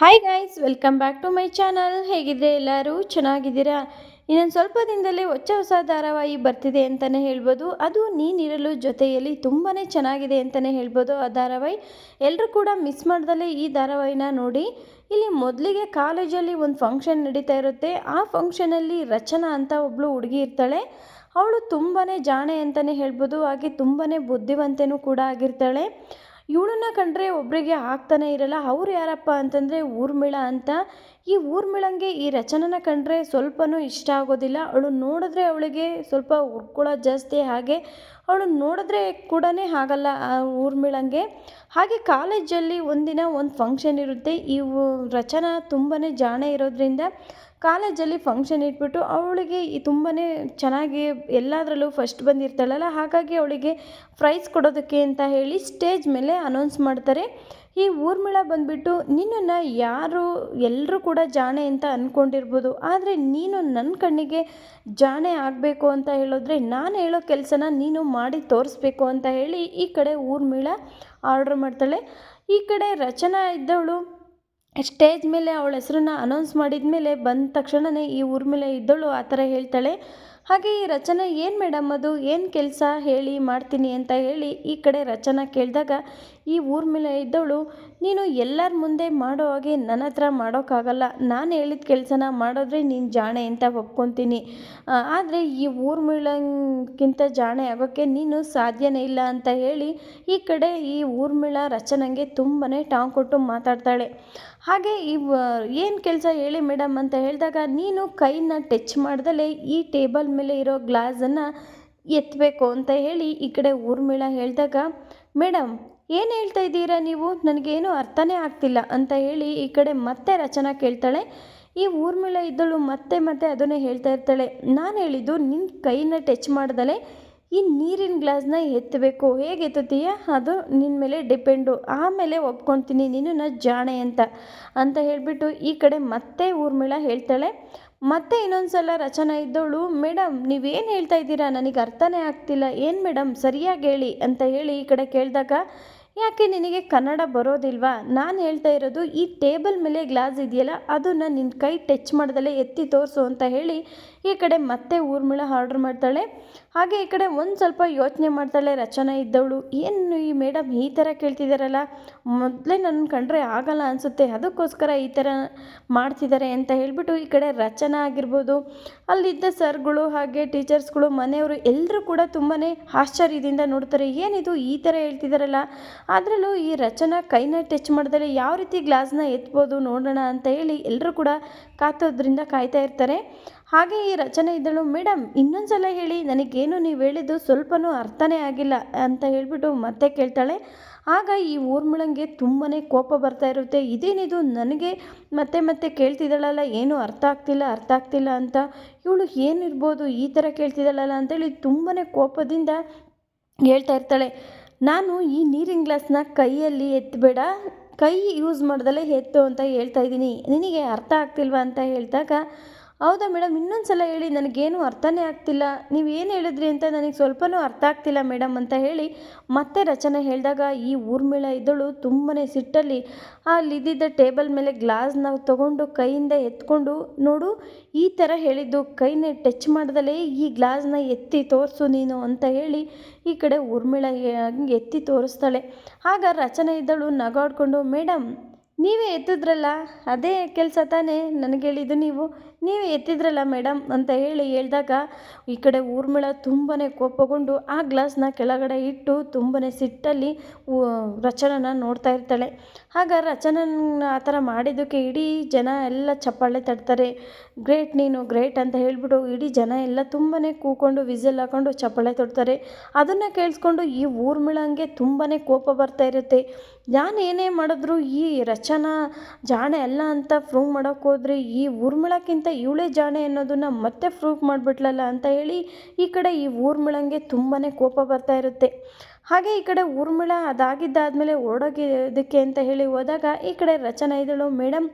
Hi guys welcome back to my channel ಹೇಗಿದ್ರೆ ಎಲ್ಲರೂ ಚೆನ್ನಾಗಿದ್ದೀರಾ? ಇನ್ನೊಂದು ಸ್ವಲ್ಪ ದಿನದಲ್ಲೇ ಹೊಚ್ಚ ಹೊಸ ಧಾರಾವಾಹಿ ಬರ್ತಿದೆ ಅಂತಲೇ ಹೇಳ್ಬೋದು. ಅದು ನೀನಿರಲು ಜೊತೆಯಲ್ಲಿ ತುಂಬಾ ಚೆನ್ನಾಗಿದೆ ಅಂತಲೇ ಹೇಳ್ಬೋದು ಆ ಧಾರಾವಾಹಿ. ಎಲ್ಲರೂ ಕೂಡ ಮಿಸ್ ಮಾಡ್ದಲೇ ಈ ಧಾರಾವಾಹಿನ ನೋಡಿ. ಇಲ್ಲಿ ಮೊದಲಿಗೆ ಕಾಲೇಜಲ್ಲಿ ಒಂದು ಫಂಕ್ಷನ್ ನಡೀತಾ ಇರುತ್ತೆ. ಆ ಫಂಕ್ಷನಲ್ಲಿ ರಚನಾ ಅಂತ ಒಬ್ಬಳು ಹುಡುಗಿ ಇರ್ತಾಳೆ. ಅವಳು ತುಂಬಾ ಜಾಣೆ ಅಂತಲೇ ಹೇಳ್ಬೋದು. ಹಾಗೆ ತುಂಬಾ ಬುದ್ಧಿವಂತೆನೂ ಕೂಡ ಆಗಿರ್ತಾಳೆ. ಇವಳನ್ನ ಕಂಡ್ರೆ ಒಬ್ಬರಿಗೆ ಆಗ್ತಾನೆ ಇರಲ್ಲ. ಅವ್ರು ಯಾರಪ್ಪ ಅಂತಂದರೆ ಊರ್ಮಿಳ ಅಂತ. ಈ ಊರ್ಮಿಳಂಗೆ ಈ ರಚನನ ಕಂಡ್ರೆ ಸ್ವಲ್ಪನೂ ಇಷ್ಟ ಆಗೋದಿಲ್ಲ. ಅವಳು ನೋಡಿದ್ರೆ ಅವಳಿಗೆ ಸ್ವಲ್ಪ ಉರ್ಕೊಳ್ಳೋದು ಜಾಸ್ತಿ ಹಾಗೆ. ಅವಳು ನೋಡಿದ್ರೆ ಕೂಡ ಆಗಲ್ಲ ಆ ಊರ್ಮಿಳಂಗೆ. ಹಾಗೆ ಕಾಲೇಜಲ್ಲಿ ಒಂದಿನ ಒಂದು ಫಂಕ್ಷನ್ ಇರುತ್ತೆ. ಈ ರಚನಾ ತುಂಬಾ ಜಾಣೆ ಇರೋದ್ರಿಂದ ಕಾಲೇಜಲ್ಲಿ ಫಂಕ್ಷನ್ ಇಟ್ಬಿಟ್ಟು ಅವಳಿಗೆ ತುಂಬಾ ಚೆನ್ನಾಗಿ ಎಲ್ಲದರಲ್ಲೂ ಫಸ್ಟ್ ಬಂದಿರ್ತಾಳಲ್ಲ, ಹಾಗಾಗಿ ಅವಳಿಗೆ ಪ್ರೈಸ್ ಕೊಡೋದಕ್ಕೆ ಅಂತ ಹೇಳಿ ಸ್ಟೇಜ್ ಮೇಲೆ ಅನೌನ್ಸ್ ಮಾಡ್ತಾರೆ. ಈ ಊರ್ಮಿಳ ಬಂದುಬಿಟ್ಟು, ನಿನ್ನನ್ನು ಯಾರು ಎಲ್ಲರೂ ಕೂಡ ಜಾಣೆ ಅಂತ ಅಂದ್ಕೊಂಡಿರ್ಬೋದು ಆದರೆ ನೀನು ನನ್ನ ಕಣ್ಣಿಗೆ ಜಾಣೆ ಆಗಬೇಕು ಅಂತ ಹೇಳಿದ್ರೆ ನಾನು ಹೇಳೋ ಕೆಲಸನ ನೀನು ಮಾಡಿ ತೋರಿಸ್ಬೇಕು ಅಂತ ಹೇಳಿ ಈ ಕಡೆ ಊರ್ಮಿಳ ಆರ್ಡ್ರ್ ಮಾಡ್ತಾಳೆ. ಈ ಕಡೆ ರಚನಾ ಇದ್ದವಳು ಸ್ಟೇಜ್ ಮೇಲೆ ಅವಳ ಹೆಸರನ್ನ ಅನೌನ್ಸ್ ಮಾಡಿದ ಮೇಲೆ ಬಂದ ತಕ್ಷಣವೇ ಈ ಊರ ಮೇಲೆ ಇದ್ದಳು, ಆ ಥರ ಹೇಳ್ತಾಳೆ. ಹಾಗೆ ಈ ರಚನಾ, ಏನು ಮೇಡಮ್ ಅದು? ಏನು ಕೆಲಸ? ಹೇಳಿ, ಮಾಡ್ತೀನಿ ಅಂತ ಹೇಳಿ ಈ ಕಡೆ ರಚನಾ ಕೇಳಿದಾಗ ಈ ಊರ್ಮಿಳೆ ಇದ್ದವಳು ನೀನು ಎಲ್ಲರ ಮುಂದೆ ಮಾಡೋ ಹಾಗೆ ನನ್ನ ಹತ್ರ ಮಾಡೋಕ್ಕಾಗಲ್ಲ. ನಾನು ಹೇಳಿದ ಕೆಲಸನ ಮಾಡಿದ್ರೆ ನೀನು ಜಾಣೆ ಅಂತ ಒಪ್ಕೊತೀನಿ. ಆದರೆ ಈ ಊರ್ಮಿಳಕ್ಕಿಂತ ಜಾಣೆ ಆಗೋಕ್ಕೆ ನೀನು ಸಾಧ್ಯನೇ ಇಲ್ಲ ಅಂತ ಹೇಳಿ ಈ ಕಡೆ ಈ ಊರ್ಮಿಳ ರಚನೆಗೆ ತುಂಬಾ ಟಾಂಗ್ ಕೊಟ್ಟು ಮಾತಾಡ್ತಾಳೆ. ಹಾಗೆ ಈ ಏನು ಕೆಲಸ ಹೇಳಿ ಮೇಡಮ್ ಅಂತ ಹೇಳಿದಾಗ ನೀನು ಕೈನ ಟಚ್ ಮಾಡ್ದಲೇ ಈ ಟೇಬಲ್ ಮೇಲೆ ಇರೋ ಗ್ಲಾಸನ್ನು ಎತ್ತಬೇಕು ಅಂತ ಹೇಳಿ ಈ ಕಡೆ ಊರ್ಮಿಳ ಹೇಳಿದಾಗ ಮೇಡಮ್ ಏನು ಹೇಳ್ತಾ ಇದ್ದೀರಾ ನೀವು? ನನಗೇನು ಅರ್ಥನೇ ಆಗ್ತಿಲ್ಲ ಅಂತ ಹೇಳಿ ಈ ಕಡೆ ಮತ್ತೆ ರಚನಾ ಕೇಳ್ತಾಳೆ. ಈ ಊರ್ಮಿಳ ಇದ್ದಳು ಮತ್ತೆ ಮತ್ತೆ ಅದನ್ನೇ ಹೇಳ್ತಾ ಇರ್ತಾಳೆ. ನಾನು ಹೇಳಿದ್ದು ನಿನ್ನ ಕೈನ ಟಚ್ ಮಾಡ್ದಲೇ ಈ ನೀರಿನ ಗ್ಲಾಸ್ನ ಎತ್ತಬೇಕು ಹೇಗೆ ಎತ್ತುತ್ತೀಯ? ಅದು ನಿನ್ನ ಮೇಲೆ ಡಿಪೆಂಡು. ಆಮೇಲೆ ಒಪ್ಕೊಳ್ತೀನಿ ನೀನು ಜಾಣೆ ಅಂತ. ಅಂತ ಹೇಳಿಬಿಟ್ಟು ಈ ಕಡೆ ಮತ್ತೆ ಊರ್ಮಿಳ ಹೇಳ್ತಾಳೆ. ಮತ್ತೆ ಇನ್ನೊಂದು ಸಲ ರಚನಾ ಇದ್ದವಳು ಮೇಡಮ್ ನೀವೇನು ಹೇಳ್ತಾ ಇದ್ದೀರಾ? ನನಗೆ ಅರ್ಥನೇ ಆಗ್ತಿಲ್ಲ. ಏನು ಮೇಡಮ್ ಸರಿಯಾಗಿ ಹೇಳಿ ಅಂತ ಹೇಳಿ ಈ ಕಡೆ ಕೇಳಿದಾಗ ಯಾಕೆ ನಿನಗೆ ಕನ್ನಡ ಬರೋದಿಲ್ವಾ? ನಾನು ಹೇಳ್ತಾ ಇರೋದು, ಈ ಟೇಬಲ್ ಮೇಲೆ ಗ್ಲಾಸ್ ಇದೆಯಲ್ಲ, ಅದನ್ನು ನಿನ್ನ ಕೈ ಟಚ್ ಮಾಡ್ದಲೇ ಎತ್ತಿ ತೋರಿಸು ಅಂತ ಹೇಳಿ ಈ ಕಡೆ ಮತ್ತೆ ಊರ್ಮಿಳ ಆರ್ಡ್ರ್ ಮಾಡ್ತಾಳೆ. ಹಾಗೆ ಈ ಕಡೆ ಒಂದು ಸ್ವಲ್ಪ ಯೋಚನೆ ಮಾಡ್ತಾಳೆ ರಚನಾ ಇದ್ದವಳು. ಏನು ಈ ಮೇಡಮ್ ಈ ಥರ ಕೇಳ್ತಿದ್ದಾರಲ್ಲ ಮೊದಲೇ ನನ್ನ ಕಂಡ್ರೆ ಆಗಲ್ಲ ಅನಿಸುತ್ತೆ, ಅದಕ್ಕೋಸ್ಕರ ಈ ಥರ ಮಾಡ್ತಿದ್ದಾರೆ ಅಂತ ಹೇಳಿಬಿಟ್ಟು ಈ ಕಡೆ ರಚನಾ ಆಗಿರ್ಬೋದು. ಅಲ್ಲಿದ್ದ ಸರ್ಗಳು ಹಾಗೆ ಟೀಚರ್ಸ್ಗಳು ಮನೆಯವರು ಎಲ್ಲರೂ ಕೂಡ ತುಂಬಾ ಆಶ್ಚರ್ಯದಿಂದ ನೋಡ್ತಾರೆ, ಏನಿದು ಈ ಥರ ಹೇಳ್ತಿದ್ದಾರಲ್ಲ ಅದರಲ್ಲೂ ಈ ರಚನಾ ಕೈನ ಟಚ್ ಮಾಡಿದ್ರೆ ಯಾವ ರೀತಿ ಗ್ಲಾಸ್ನ ಎತ್ಬೋದು ನೋಡೋಣ ಅಂತ ಹೇಳಿ ಎಲ್ಲರೂ ಕೂಡ ಕಾತೋದ್ರಿಂದ ಕಾಯ್ತಾ ಇರ್ತಾರೆ. ಹಾಗೆ ಈ ರಚನೆ ಇದ್ದಳು ಮೇಡಮ್ ಇನ್ನೊಂದು ಸಲ ಹೇಳಿ ನನಗೇನು ನೀವು ಹೇಳಿದ್ದು ಸ್ವಲ್ಪನೂ ಅರ್ಥನೇ ಆಗಿಲ್ಲ ಅಂತ ಹೇಳಿಬಿಟ್ಟು ಮತ್ತೆ ಕೇಳ್ತಾಳೆ. ಆಗ ಈ ಊರ್ಮಿಳಂಗೆ ತುಂಬಾ ಕೋಪ ಬರ್ತಾ ಇರುತ್ತೆ. ಇದೇನಿದು? ನನಗೆ ಮತ್ತೆ ಮತ್ತೆ ಕೇಳ್ತಿದ್ದಾಳಲ್ಲ, ಏನು ಅರ್ಥ ಆಗ್ತಿಲ್ಲ ಅರ್ಥ ಆಗ್ತಿಲ್ಲ ಅಂತ. ಇವಳು ಏನಿರ್ಬೋದು ಈ ಥರ ಕೇಳ್ತಿದ್ದಾಳಲ್ಲ ಅಂತೇಳಿ ತುಂಬಾ ಕೋಪದಿಂದ ಹೇಳ್ತಾ ಇರ್ತಾಳೆ. ನಾನು ಈ ನೀರಿನ ಗ್ಲಾಸ್ನ ಕೈಯಲ್ಲಿ ಎತ್ತಬೇಡ ಕೈ ಯೂಸ್ ಮಾಡ್ದಲೇ ಎತ್ತು ಅಂತ ಹೇಳ್ತಾ ಇದ್ದೀನಿ. ನಿನಗೆ ಅರ್ಥ ಆಗ್ತಿಲ್ವಾ ಅಂತ ಹೇಳಿದಾಗ ಹೌದಾ ಮೇಡಮ್ ಇನ್ನೊಂದು ಸಲ ಹೇಳಿ, ನನಗೇನು ಅರ್ಥನೇ ಆಗ್ತಿಲ್ಲ. ನೀವು ಏನು ಹೇಳಿದ್ರಿ ಅಂತ ನನಗೆ ಸ್ವಲ್ಪನೂ ಅರ್ಥ ಆಗ್ತಿಲ್ಲ ಮೇಡಮ್ ಅಂತ ಹೇಳಿ ಮತ್ತೆ ರಚನೆ ಹೇಳಿದಾಗ ಈ ಊರ್ಮಿಳ ಇದ್ದಳು ತುಂಬಾ ಸಿಟ್ಟಲ್ಲಿ. ಅಲ್ಲಿದ್ದ ಟೇಬಲ್ ಮೇಲೆ ಗ್ಲಾಸ್ನ ತಗೊಂಡು ಕೈಯಿಂದ ಎತ್ಕೊಂಡು, ನೋಡು, ಈ ಥರ ಹೇಳಿದ್ದು, ಕೈನ ಟಚ್ ಮಾಡ್ದಲೇ ಈ ಗ್ಲಾಸ್ನ ಎತ್ತಿ ತೋರಿಸು ನೀನು ಅಂತ ಹೇಳಿ ಈ ಕಡೆ ಊರ್ಮಿಳ ಎತ್ತಿ ತೋರಿಸ್ತಾಳೆ. ಆಗ ರಚನೆ ಇದ್ದಳು ನಗಾಡ್ಕೊಂಡು, ಮೇಡಮ್, ನೀವೇ ಎತ್ತಿದ್ರಲ್ಲ, ಅದೇ ಕೆಲಸ ತಾನೇ? ನನಗೆ ಹೇಳಿದ್ದು ನೀವು. ನೀವೇ ಎತ್ತಿದ್ರಲ್ಲ ಮೇಡಮ್ ಅಂತ ಹೇಳಿ ಹೇಳಿದಾಗ ಈ ಕಡೆ ಊರ್ಮಿಳ ತುಂಬಾ ಕೋಪಗೊಂಡು ಆ ಗ್ಲಾಸ್ನ ಕೆಳಗಡೆ ಇಟ್ಟು ತುಂಬನೇ ಸಿಟ್ಟಲ್ಲಿ ರಚನನ ನೋಡ್ತಾ ಇರ್ತಾಳೆ. ಆಗ ರಚನನ ಆ ಥರ ಮಾಡಿದ್ದಕ್ಕೆ ಇಡೀ ಜನ ಎಲ್ಲ ಚಪ್ಪಾಳೆ ತಡ್ತಾರೆ ಗ್ರೇಟ್ ನೀನು ಗ್ರೇಟ್ ಅಂತ ಹೇಳಿಬಿಟ್ಟು ಇಡೀ ಜನ ಎಲ್ಲ ತುಂಬಾ ಕೂಕೊಂಡು ವಿಸಲ್ ಹಾಕೊಂಡು ಚಪ್ಪಾಳೆ ತೊಡ್ತಾರೆ ಅದನ್ನು ಕೇಳಿಸ್ಕೊಂಡು ಈ ಊರ್ಮಿಳಂಗೆ ತುಂಬಾ ಕೋಪ ಬರ್ತಾ ಇರುತ್ತೆ. ನಾನು ಏನೇ ಮಾಡಿದ್ರು ಈ ರಚನಾ ಜಾಣೆ ಅಲ್ಲ ಅಂತ ಪ್ರೂವ್ ಮಾಡೋಕ್ಕೋದ್ರೆ ಈ ಊರ್ಮಿಳಕ್ಕಿಂತ ಇವಳೇ ಜಾಣೆ ಅನ್ನೋದನ್ನು ಮತ್ತೆ ಪ್ರೂಫ್ ಮಾಡಿಬಿಟ್ಲಲ್ಲ ಅಂತ ಹೇಳಿ ಈ ಕಡೆ ಈ ಊರ್ಮಿಳಂಗೆ ತುಂಬಾ ಕೋಪ ಬರ್ತಾ ಇರುತ್ತೆ. ಹಾಗೆ ಈ ಕಡೆ ಊರ್ಮಿಳ ಅದಾಗಿದ್ದಾದಮೇಲೆ ಓಡೋಗಿದ್ದಕ್ಕೆ ಅಂತ ಹೇಳಿ ಹೋದಾಗ ಈ ಕಡೆ ರಚನಾ ಇದ್ದಳು ಮೇಡಮ್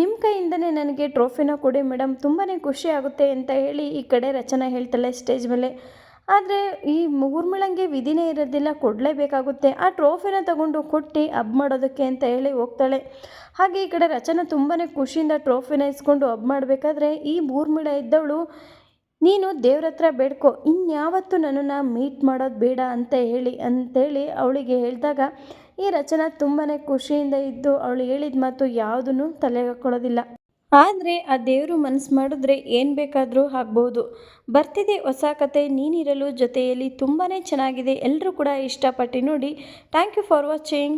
ನಿಮ್ಮ ಕೈಯಿಂದನೇ ನನಗೆ ಟ್ರೋಫಿನ ಕೊಡಿ ಮೇಡಮ್ ತುಂಬಾ ಖುಷಿ ಆಗುತ್ತೆ ಅಂತ ಹೇಳಿ ಈ ಕಡೆ ರಚನಾ ಹೇಳ್ತಾಳೆ ಸ್ಟೇಜ್ ಮೇಲೆ. ಆದರೆ ಈ ಊರ್ಮಿಳಂಗೆ ವಿಧಿನೇ ಇರೋದಿಲ್ಲ, ಕೊಡಲೇಬೇಕಾಗುತ್ತೆ. ಆ ಟ್ರೋಫಿನ ತಗೊಂಡು ಕೊಟ್ಟು ಅಬ್ ಮಾಡೋದಕ್ಕೆ ಅಂತ ಹೇಳಿ ಹೋಗ್ತಾಳೆ. ಹಾಗೆ ಈ ಕಡೆ ರಚನಾ ತುಂಬಾ ಖುಷಿಯಿಂದ ಟ್ರೋಫಿನ ಇಸ್ಕೊಂಡು ಅಬ್ ಮಾಡಬೇಕಾದ್ರೆ ಈ ಊರ್ಮಿಳ ಇದ್ದವಳು, ನೀನು ದೇವ್ರ ಹತ್ರ ಬೇಡ್ಕೊ, ಇನ್ಯಾವತ್ತೂ ನನ್ನನ್ನು ಮೀಟ್ ಮಾಡೋದು ಬೇಡ ಅಂತ ಹೇಳಿ ಅಂತೇಳಿ ಅವಳಿಗೆ ಹೇಳಿದಾಗ ಈ ರಚನಾ ತುಂಬಾ ಖುಷಿಯಿಂದ ಇದ್ದು ಅವಳು ಹೇಳಿದ ಮಾತು ಯಾವುದನ್ನು ತಲೆಗೆ ಹಾಕ್ಕೊಳ್ಳೋದಿಲ್ಲ ಆದರೆ ಆ ದೇವರು ಮನಸ್ಸು ಮಾಡಿದ್ರೆ ಏನು ಬೇಕಾದರೂ ಆಗ್ಬೋದು. ಬರ್ತಿದೆ ಹೊಸ ಕತೆ, ನೀನಿರಲು ಜೊತೆಯಲ್ಲಿ ತುಂಬಾ ಚೆನ್ನಾಗಿದೆ. ಎಲ್ಲರೂ ಕೂಡ ಇಷ್ಟಪಟ್ಟು ನೋಡಿ. Thank you for watching